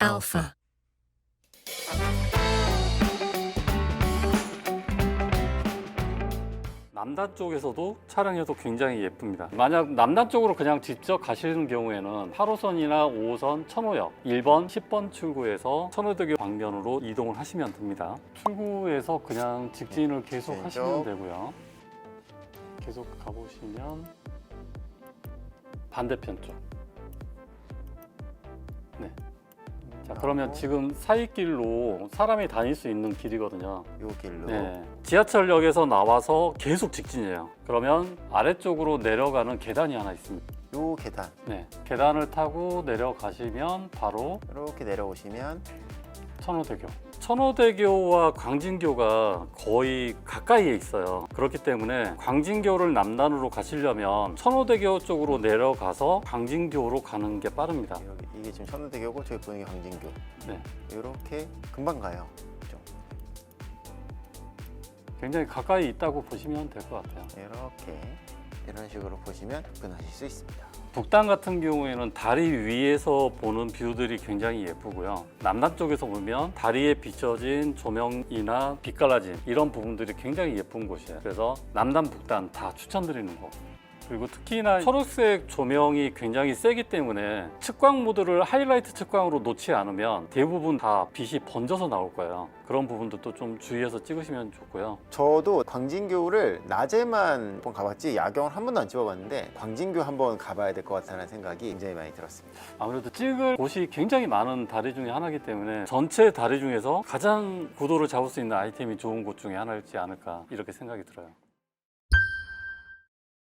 Alpha. 남단 쪽에서도 촬영해도 굉장히 예쁩니다. 만약 남단 쪽으로 그냥 직접 가시는 경우에는 8호선이나 5호선 천호역 1번, 10번 출구에서 천호대교 방면으로 이동을 하시면 됩니다. 출구에서 그냥 직진을 계속 왼쪽. 하시면 되고요. 계속 가보시면 반대편 쪽. 네. 자, 그러면 나오고. 지금 사이길로 사람이 다닐 수 있는 길이거든요. 요 길로 네. 지하철역에서 나와서 계속 직진이에요. 그러면 아래쪽으로 내려가는 계단이 하나 있습니다. 요 계단 네. 계단을 타고 내려가시면 바로 이렇게 내려오시면 천호대교. 천호대교와 광진교가 거의 가까이에 있어요. 그렇기 때문에 광진교를 남단으로 가시려면 천호대교 쪽으로 내려가서 광진교로 가는 게 빠릅니다. 여기 이게 지금 천호대교고 저기 보이는 게 광진교 네. 이렇게 금방 가요. 그죠? 굉장히 가까이 있다고 보시면 될 것 같아요. 이렇게 이런 식으로 보시면 접근하실 수 있습니다. 북단 같은 경우에는 다리 위에서 보는 뷰들이 굉장히 예쁘고요. 남단 쪽에서 보면 다리에 비춰진 조명이나 빛깔라진 이런 부분들이 굉장히 예쁜 곳이에요. 그래서 남단, 북단 다 추천드리는 거. 그리고 특히나 초록색 조명이 굉장히 세기 때문에 측광 모드를 하이라이트 측광으로 놓지 않으면 대부분 다 빛이 번져서 나올 거예요. 그런 부분들도 좀 주의해서 찍으시면 좋고요. 저도 광진교를 낮에만 한번 가봤지 야경을 한 번도 안 찍어봤는데 광진교 한번 가봐야 될 것 같다는 생각이 굉장히 많이 들었습니다. 아무래도 찍을 곳이 굉장히 많은 다리 중에 하나이기 때문에 전체 다리 중에서 가장 구도를 잡을 수 있는 아이템이 좋은 곳 중에 하나이지 않을까 이렇게 생각이 들어요.